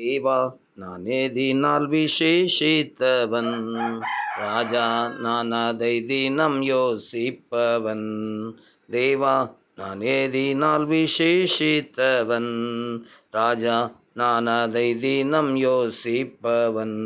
தேவா நானே தினால் விசேஷித்தவன். ராஜா நான் அதை தினம் யோசிப்பவன். தேவா நானே தினால் விசேஷித்தவன். ராஜா நான் அதை தினம் யோசிப்பவன்.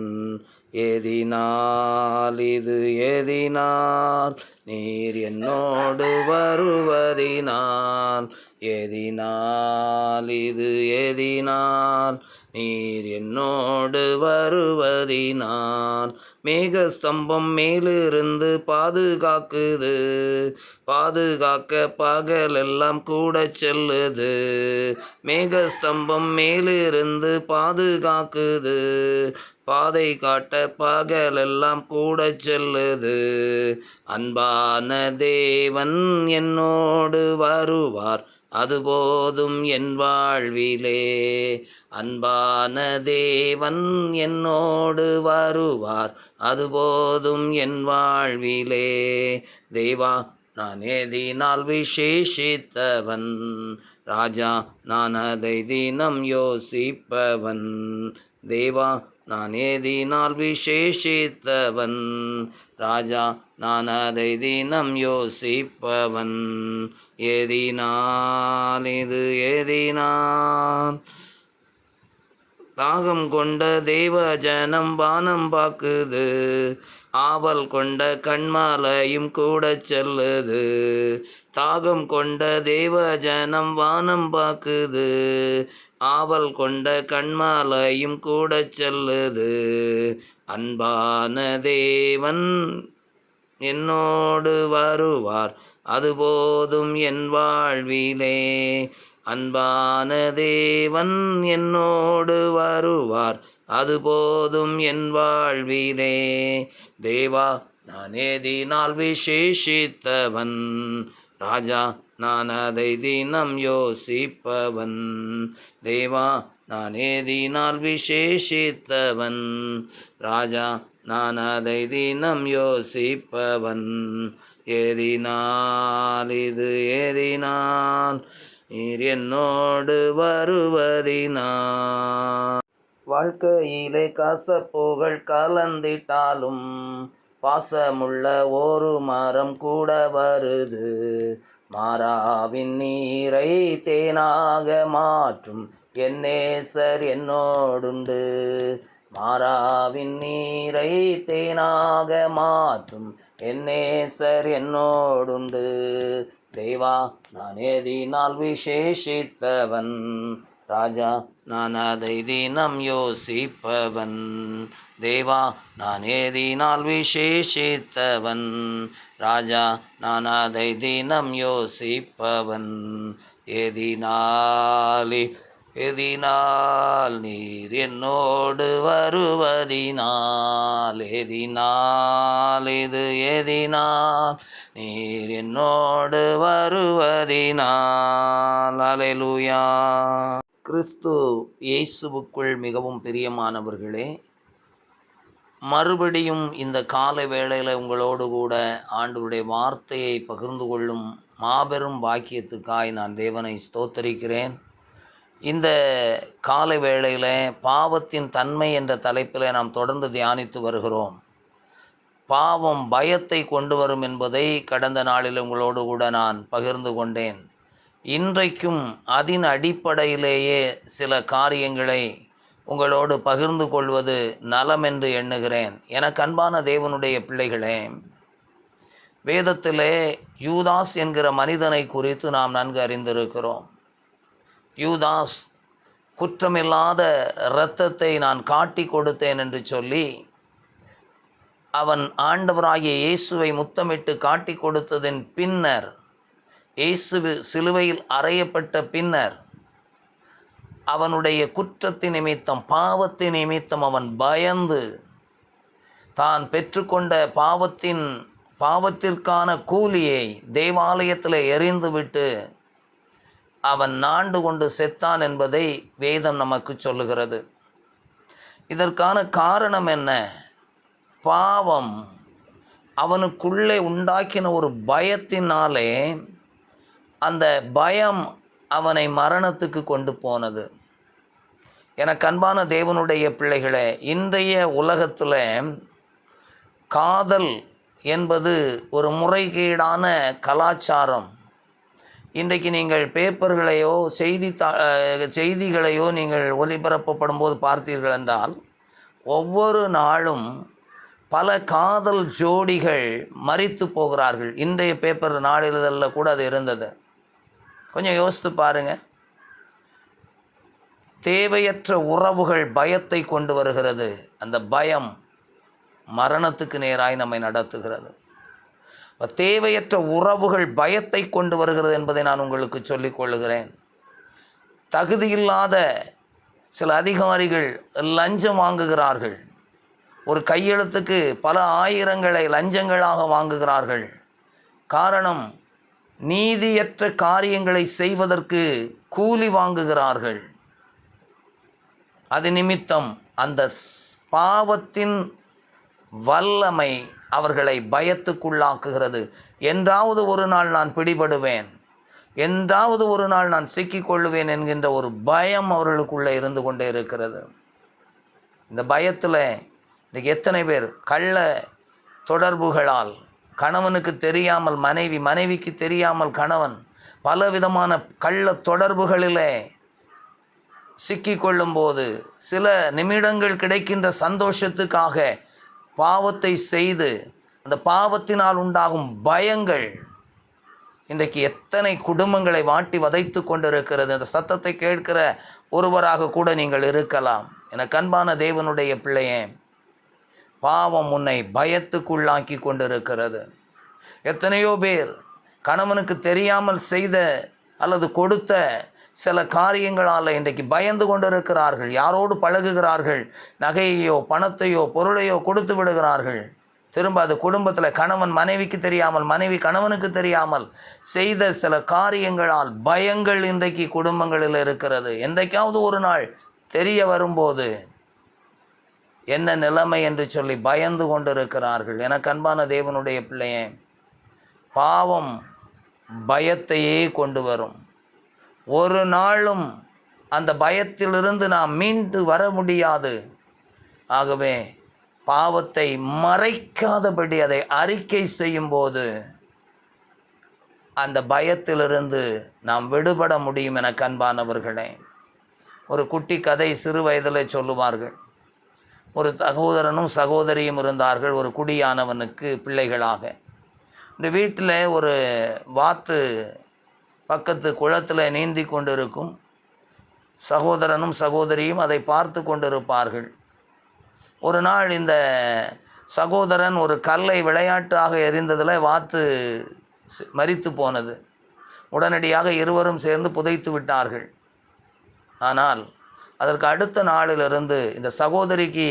ஏதினால் இது ஏதினால் நீர் என்னோடு வருவதினால் எதினால் இது எதினால். நீர் என்னோடு வருவதினால் மேகஸ்தம்பம் மேலிருந்து பாதுகாக்குது. பாதுகாக்க பகலெல்லாம் கூட செல்லுது. மேகஸ்தம்பம் மேலிருந்து பாதுகாக்குது. பாதை காட்ட பகலெல்லாம் கூட செல்லுது. அன்பான தேவன் என்னோடு வருவார் அது போதும் என் வாழ்விலே. அன்பான தேவன் என்னோடு வருவார் அது போதும் என் வாழ்விலே. தேவா நான் ஏதினால் விசேஷித்தவன் ராஜா நான் அதை தினம் யோசிப்பவன். தேவா நான் ஏதினால் விசேஷித்தவன். ராஜா நான் அதை தினம் யோசிப்பவன். ஏதினால் இது ஏதினால். தாகம் கொண்ட தேவ ஜனம் வானம் பாக்குது ஆவல் கொண்ட கண்மாலையும் கூட செல்லுது. தாகம் கொண்ட தேவ ஜனம் வானம் பாக்குது ஆவல் கொண்ட கண்மாலையும் கூட செல்லுது. அன்பான தேவன் என்னோடு வருவார் அது போதும் என் வாழ்விலே. அன்பான தேவன் என்னோடு வருவார் அது போதும் என் வாழ்விலே. தேவா நான் ஏதினால் விசேஷித்தவன் ராஜா நான் அதை தினம் யோசிப்பவன். தேவா நான் ஏதினால் விசேஷித்தவன். ராஜா நான் அதை தினம் யோசிப்பவன். ஏதினால் இது ஏதினால் நீர் என்னோடு வருவதினால். வாழ்க்கையிலே கசப்புகள் கலந்திட்டாலும் பாசமுள்ள ஒரு மரம் கூட வருது. மாறாவின் நீரை தேனாக மாற்றும் என்னேசர் என்னோடுண்டு. மாறாவின் நீரை தேனாக மாற்றும் என்னே நேசர் என்னோடுண்டு. தேவா நான் ஏதினால் விசேஷித்தவன். ராஜா நான் அதை தினம் யோசிப்பவன். தேவா நான் ஏதினால் விசேஷித்தவன். ராஜா நான் அதை தினம் யோசிப்பவன். ஏதினாலி எதினால் நீர் என்னோடு வருவதினால். எதினால் இது எதினால் நீர் என்னோடு வருவதினால். அலையலுயா. கிறிஸ்து இயேசுவுக்குள் மிகவும் பிரியமானவர்களே மறுபடியும் இந்த கால வேளையில் உங்களோடு கூட ஆண்டவருடைய வார்த்தையை பகிர்ந்து கொள்ளும் மாபெரும் பாக்கியத்துக்காய் நான் தேவனை ஸ்தோத்தரிக்கிறேன். இந்த காலை வேளையில் பாவத்தின் தன்மை என்ற தலைப்பில் நாம் தொடர்ந்து தியானித்து வருகிறோம். பாவம் பயத்தை கொண்டு வரும் என்பதை கடந்த நாளில் உங்களோடு கூட நான் பகிர்ந்து கொண்டேன். இன்றைக்கும் அதன் அடிப்படையிலேயே சில காரியங்களை உங்களோடு பகிர்ந்து கொள்வது நலம் என்று எண்ணுகிறேன். எனக்கு அன்பான தேவனுடைய பிள்ளைகளே வேதத்திலே யூதாஸ் என்கிற மனிதனை குறித்து நாம் நன்கு அறிந்திருக்கிறோம். யூதாஸ் குற்றமில்லாத இரத்தத்தை நான் காட்டி கொடுத்தேன் என்று சொல்லி அவன் ஆண்டவராகிய இயேசுவை முத்தமிட்டு காட்டி கொடுத்ததின் பின்னர் இயேசு சிலுவையில் அறையப்பட்ட பின்னர் அவனுடைய குற்றத்தின் நிமித்தம் பாவத்தின் நிமித்தம் அவன் பயந்து தான் பெற்றுக்கொண்ட பாவத்தின் பாவத்திற்கான கூலியை தேவாலயத்தில் எறிந்துவிட்டு அவன் நாண்டு கொண்டு செத்தான் என்பதை வேதம் நமக்கு சொல்லுகிறது. இதற்கான காரணம் என்ன? பாவம் அவனுக்குள்ளே உண்டாக்கின ஒரு பயத்தினாலே அந்த பயம் அவனை மரணத்துக்கு கொண்டு போனது. எனக்கு அன்பான தேவனுடைய பிள்ளைகளே இன்றைய உலகத்தில் காதல் என்பது ஒரு முறைகேடான கலாச்சாரம். இன்றைக்கு நீங்கள் பேப்பர்களையோ செய்தி செய்திகளையோ நீங்கள் ஒளிபரப்பப்படும் போது பார்த்தீர்கள் என்றால் ஒவ்வொரு நாளும் பல காதல் ஜோடிகள் மறித்து போகிறார்கள். இன்றைய பேப்பர் நாளிதழில் கூட அது இருந்தது. கொஞ்சம் யோசித்து பாருங்கள் தேவையற்ற உறவுகள் பயத்தை கொண்டு வருகிறது. அந்த பயம் மரணத்துக்கு நேராய் நம்மை நடத்துகிறது. இப்போ தேவையற்ற உறவுகள் பயத்தை கொண்டு வருகிறது என்பதை நான் உங்களுக்கு சொல்லிக்கொள்கிறேன் தகுதியில்லாத சில அதிகாரிகள் லஞ்சம் வாங்குகிறார்கள். ஒரு கையெழுத்துக்கு பல ஆயிரங்களை லஞ்சங்களாக வாங்குகிறார்கள். காரணம் நீதியற்ற காரியங்களை செய்வதற்கு கூலி வாங்குகிறார்கள். அது நிமித்தம் அந்த பாவத்தின் வல்லமை அவர்களை பயத்துக்குள்ளாக்குகிறது. என்றாவது ஒரு நாள் நான் பிடிபடுவேன். என்றாவது ஒரு நாள் நான் சிக்கிக்கொள்ளுவேன் என்கின்ற ஒரு பயம் அவர்களுக்குள்ளே இருந்து கொண்டே இருக்கிறது. இந்த பயத்தில் இன்றைக்கி எத்தனை பேர் கள்ள தொடர்புகளால் கணவனுக்கு தெரியாமல் மனைவி மனைவிக்கு தெரியாமல் கணவன் பலவிதமான கள்ள தொடர்புகளிலே சிக்கிக்கொள்ளும் போது சில நிமிடங்கள் கிடைக்கின்ற சந்தோஷத்துக்காக பாவத்தை செய்து அந்த பாவத்தினால் உண்டாகும் பயங்கள் இன்றைக்கு எத்தனை குடும்பங்களை வாட்டி வதைத்து கொண்டிருக்கிறது அந்த சத்தத்தை கேட்கிற ஒருவராக கூட நீங்கள் இருக்கலாம். என கண்பான தேவனுடைய பிள்ளையே பாவம் உன்னை பயத்துக்குள்ளாக்கி கொண்டிருக்கிறது. எத்தனையோ பேர் கணவனுக்கு தெரியாமல் செய்த அல்லது கொடுத்த சில காரியங்களால் இன்றைக்கு பயந்து கொண்டிருக்கிறார்கள். யாரோடு பழகுகிறார்கள்? நகையையோ பணத்தையோ பொருளையோ கொடுத்து விடுகிறார்கள். திரும்ப அது குடும்பத்தில் கணவன் மனைவிக்கு தெரியாமல் மனைவி கணவனுக்கு தெரியாமல் செய்த சில காரியங்களால் பயங்கள் இன்றைக்கு குடும்பங்களில் இருக்கிறது. என்றைக்காவது ஒரு நாள் தெரிய வரும்போது என்ன நிலைமை என்று சொல்லி பயந்து கொண்டிருக்கிறார்கள். எனக்கு அன்பான தேவனுடைய பிள்ளையே பாவம் பயத்தையே கொண்டு வரும். ஒரு நாளும் அந்த பயத்திலிருந்து நாம் மீண்டு வர முடியாது. ஆகவே பாவத்தை மறைக்காதபடி அதை அறிக்கை செய்யும்போது அந்த பயத்திலிருந்து நாம் விடுபட முடியும் என கண்பானவர்களே. ஒரு குட்டி கதை சிறு வயதில் சொல்லுவார்கள். ஒரு சகோதரனும் சகோதரியும் இருந்தார்கள் ஒரு குடியானவனுக்கு பிள்ளைகளாக. இந்த வீட்டில் ஒரு வாத்து பக்கத்து குளத்தில் நீந்தி கொண்டிருக்கும் சகோதரனும் சகோதரியும் அதை பார்த்து கொண்டிருப்பார்கள். ஒரு நாள் இந்த சகோதரன் ஒரு கல்லை விளையாட்டாக எரிந்ததில் வாத்து மறித்து போனது. உடனடியாக இருவரும் சேர்ந்து புதைத்து விட்டார்கள். ஆனால் அதற்கு அடுத்த நாளிலிருந்து இந்த சகோதரிக்கு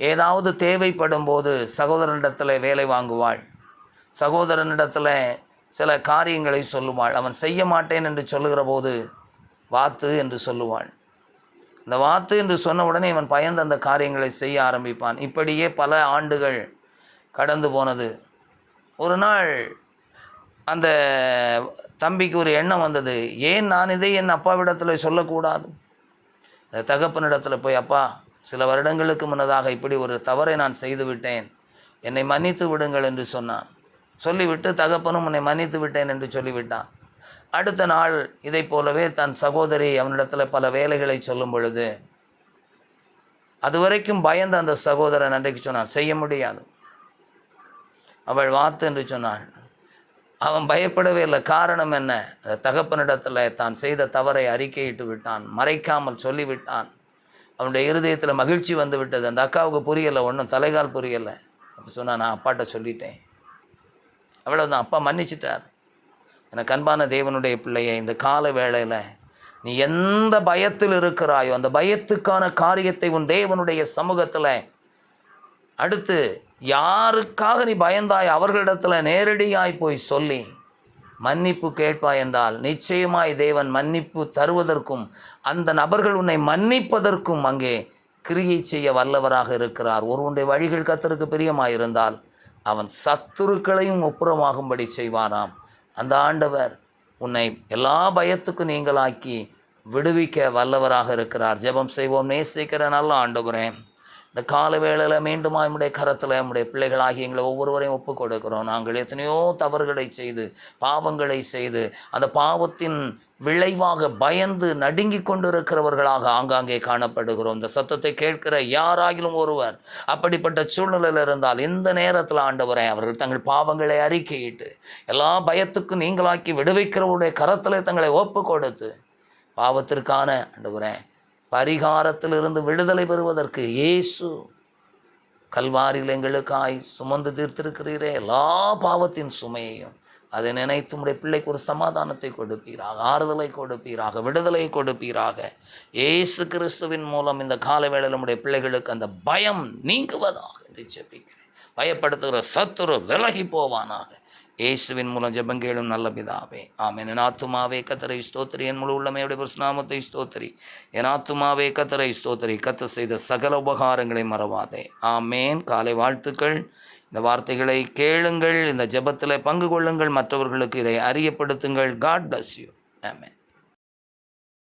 ஏதாவது தேவைப்படும் போது சகோதரனிடத்தில் வேலை வாங்குவாள். சகோதரனிடத்தில் சில காரியங்களை சொல்லுவாள். அவன் செய்ய மாட்டேன் என்று சொல்லுகிற போது வாத்து என்று சொல்லுவாள். இந்த வாத்து என்று சொன்ன உடனே இவன் பயந்து அந்த காரியங்களை செய்ய ஆரம்பிப்பான். இப்படியே பல ஆண்டுகள் கடந்து போனது. ஒரு நாள் அந்த தம்பிக்கு ஒரு எண்ணம் வந்தது. ஏன் நான் இதை என் அப்பாவிடத்தில் சொல்லக்கூடாது? இந்த தகப்பனிடத்தில் போய் அப்பா சில வருடங்களுக்கு முன்னதாக இப்படி ஒரு தவறை நான் செய்துவிட்டேன் என்னை மன்னித்து விடுங்கள் என்று சொன்னான். சொல்லிவிட்டு தகப்பனும் உன்னை மன்னித்து விட்டேன் என்று சொல்லிவிட்டான். அடுத்த நாள் இதைப் போலவே தன் சகோதரி அவனிடத்தில் பல வேலைகளை சொல்லும் பொழுது அதுவரைக்கும் பயந்த அந்த சகோதரன் அன்றைக்கு சொன்னான். செய்ய முடியாது. அவள் வாத்து என்று சொன்னாள். அவன் பயப்படவே இல்லை. காரணம் என்ன? அந்த தகப்பனிடத்தில் தான் செய்த தவறை அறிக்கையிட்டு விட்டான். மறைக்காமல் சொல்லிவிட்டான். அவனுடைய இருதயத்தில் மகிழ்ச்சி வந்து விட்டது. அந்த அக்காவுக்கு புரியலை ஒன்றும் தலைகால் புரியலை. அப்போ சொன்னால் நான் அப்பாட்ட சொல்லிட்டேன். அவ்வளவுதான். அப்பா மன்னிச்சிட்டார். எனக்கு அன்பான தேவனுடைய பிள்ளையை இந்த கால வேளையில் நீ எந்த பயத்தில் இருக்கிறாயோ அந்த பயத்துக்கான காரியத்தை உன் தேவனுடைய சமூகத்தில் அடுத்து யாருக்காக நீ பயந்தாய்? அவர்களிடத்தில் நேரடியாய் போய் சொல்லி மன்னிப்பு கேட்பாய் என்றால் நிச்சயமாய் தேவன் மன்னிப்பு தருவதற்கும் அந்த நபர்கள் உன்னை மன்னிப்பதற்கும் அங்கே கிரியை செய்ய வல்லவராக இருக்கிறார். ஒருவனுடைய வழிகள் கத்தருக்கு பிரியமாயிருந்தால் அவன் சத்துருக்களையும் ஒப்புரமாகும்படி செய்வாராம் அந்த ஆண்டவர் உன்னை எல்லா பயத்துக்கும் நீங்களாக்கி விடுவிக்க வல்லவராக இருக்கிறார். ஜெபம் செய்வோம். நேசிக்கிற நல்ல ஆண்டவரே. இந்த கால வேளையில் மீண்டும் நம்முடைய கரத்தில் நம்முடைய பிள்ளைகளாகி எங்களை ஒவ்வொருவரையும் ஒப்பு கொடுக்கிறோம் நாங்கள் எத்தனையோ தவறுகளை செய்து பாவங்களை செய்து அந்த பாவத்தின் விளைவாக பயந்து நடுங்கி கொண்டிருக்கிறவர்களாக ஆங்காங்கே காணப்படுகிறோம். இந்த சத்தத்தை கேட்கிற யாராகிலும் ஒருவர் அப்படிப்பட்ட சூழ்நிலையில் இருந்தால் இந்த நேரத்தில் ஆண்டவரை அவர்கள் தங்கள் பாவங்களை அறிக்கையிட்டு எல்லா பயத்துக்கும் நீங்களாக்கி விடுவிக்கிறவருடைய கரத்தில் தங்களை ஒப்பு கொடுத்து பாவத்திற்கான ஆண்டவரே பரிகாரத்திலிருந்து விடுதலை பெறுவதற்கு இயேசு கல்வாரியில் எங்களுக்காய் சுமந்து தீர்த்திருக்கிறீரே எல்லா பாவத்தின் சுமையையும். அதை நினைத்து உடைய பிள்ளைக்கு ஒரு சமாதானத்தை கொடுப்பீராக ஆறுதலை கொடுப்பீராக விடுதலை கொடுப்பீராக. ஏசு கிறிஸ்துவின் மூலம் இந்த கால வேளையில் நம்முடைய பிள்ளைகளுக்கு அந்த பயம் நீங்குவதாக என்று ஜெபிக்கிறேன். பயப்படுத்துகிற சத்துரு விலகி போவானாக. இயேசுவின் மூலம் ஜெபங்கேளும் நல்ல பிதாவே. ஆமென். என் ஆத்துமாவே கத்தரை ஸ்தோத்திரி. என் முழு உள்ளமையுடைய பரிசுநாமத்தை ஸ்தோத்திரி. என் ஆத்துமாவே கத்தரை ஸ்தோத்திரி. கத்த செய்த சகல உபகாரங்களை மறவாதே. ஆமேன். காலை வாழ்த்துக்கள். இந்த வார்த்தைகளை கேளுங்கள். இந்த ஜெபத்தில் பங்கு கொள்ளுங்கள். மற்றவர்களுக்கு இதை அறியப்படுத்துங்கள். God bless you amen.